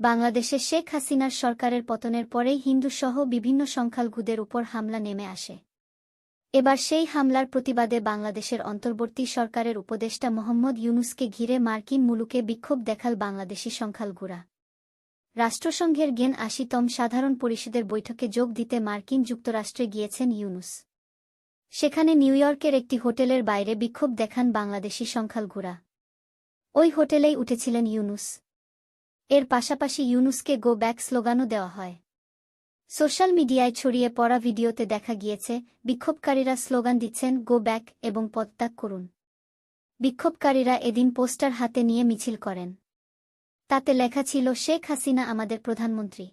বাংলাদেশে শেখ হাসিনার সরকারের পতনের পরেই হিন্দুসহ বিভিন্ন সংখ্যালঘুদের উপর হামলা নেমে আসে। এবার সেই হামলার প্রতিবাদে বাংলাদেশের অন্তর্বর্তী সরকারের উপদেষ্টা মোহাম্মদ ইউনুসকে ঘিরে মার্কিন মুলুকে বিক্ষোভ দেখাল বাংলাদেশি সংখ্যালঘুরা। রাষ্ট্রসংঘের গেন আশিতম সাধারণ পরিষদের বৈঠকে যোগ দিতে মার্কিন যুক্তরাষ্ট্রে গিয়েছেন ইউনুস। সেখানে নিউ ইয়র্কের একটি হোটেলের বাইরে বিক্ষোভ দেখান বাংলাদেশি সংখ্যালঘুরা। ওই হোটেলেই উঠেছিলেন ইউনুস। এর পাশাপাশি ইউনুসকে গো ব্যাক স্লোগানও দেওয়া হয়। সোশ্যাল মিডিয়ায় ছড়িয়ে পড়া ভিডিওতে দেখা গিয়েছে, বিক্ষোভকারীরা স্লোগান দিচ্ছেন গো ব্যাক এবং পদত্যাগ করুন। বিক্ষোভকারীরা এদিন পোস্টার হাতে নিয়ে মিছিল করেন। তাতে লেখা ছিল, শেখ হাসিনা আমাদের প্রধানমন্ত্রী।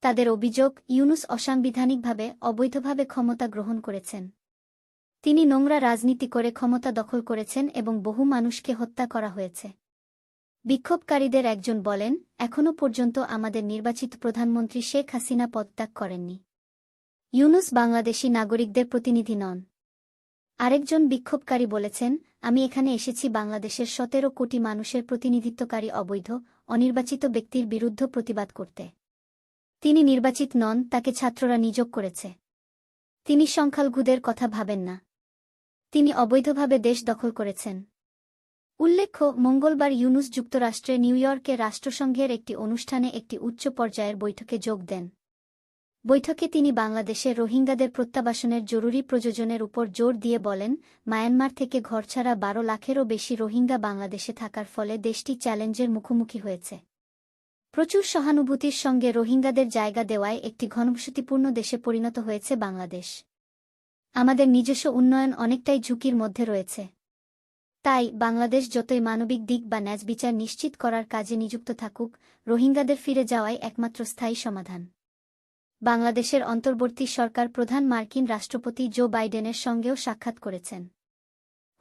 তাদের অভিযোগ, ইউনুস অসাংবিধানিকভাবে অবৈধভাবে ক্ষমতা গ্রহণ করেছেন। তিনি নোংরা রাজনীতি করে ক্ষমতা দখল করেছেন এবং বহু মানুষকে হত্যা করা হয়েছে। বিক্ষোভকারীদের একজন বলেন, এখনও পর্যন্ত আমাদের নির্বাচিত প্রধানমন্ত্রী শেখ হাসিনা পদত্যাগ করেননি। ইউনুস বাংলাদেশি নাগরিকদের প্রতিনিধি নন। আরেকজন বিক্ষোভকারী বলেছেন, আমি এখানে এসেছি বাংলাদেশের সতেরো কোটি মানুষের প্রতিনিধিত্বকারী অবৈধ, অনির্বাচিত ব্যক্তির বিরুদ্ধ প্রতিবাদ করতে। তিনি নির্বাচিত নন, তাকে ছাত্ররা নিযোগ করেছে। তিনি সংখ্যালঘুদের কথা ভাবেন না। তিনি অবৈধভাবে দেশ দখল করেছেন। উল্লেখ্য, মঙ্গলবার ইউনুস যুক্তরাষ্ট্রে নিউ ইয়র্কে রাষ্ট্রসংঘের একটি অনুষ্ঠানে একটি উচ্চ পর্যায়ের বৈঠকে যোগ দেন। বৈঠকে তিনি বাংলাদেশে রোহিঙ্গাদের প্রত্যাবাসনের জরুরি প্রযোজনের উপর জোর দিয়ে বলেন, মায়ানমার থেকে ঘরছাড়া বারো লাখেরও বেশি রোহিঙ্গা বাংলাদেশে থাকার ফলে দেশটি চ্যালেঞ্জের মুখোমুখি হয়েছে। প্রচুর সহানুভূতির সঙ্গে রোহিঙ্গাদের জায়গা দেওয়ায় একটি ঘনবসতিপূর্ণ দেশে পরিণত হয়েছে বাংলাদেশ। আমাদের নিজস্ব উন্নয়ন অনেকটাই ঝুঁকির মধ্যে রয়েছে। তাই বাংলাদেশ যতই মানবিক দিক বা ন্যাজ বিচার নিশ্চিত করার কাজে নিযুক্ত থাকুক, রোহিঙ্গাদের ফিরে যাওয়াই একমাত্র স্থায়ী সমাধান। বাংলাদেশের অন্তর্বর্তী সরকার প্রধান মার্কিন রাষ্ট্রপতি জো বাইডেনের সঙ্গেও সাক্ষাৎ করেছেন।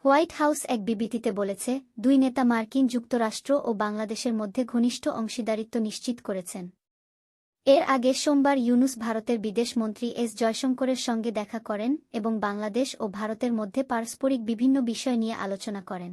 হোয়াইট হাউস এক বিবৃতিতে বলেছে, দুই নেতা মার্কিন যুক্তরাষ্ট্র ও বাংলাদেশের মধ্যে ঘনিষ্ঠ অংশীদারিত্ব নিশ্চিত করেছেন। এর আগে সোমবার ইউনুস ভারতের বিদেশমন্ত্রী এস জয়শঙ্করের সঙ্গে দেখা করেন এবং বাংলাদেশ ও ভারতের মধ্যে পারস্পরিক বিভিন্ন বিষয় নিয়ে আলোচনা করেন।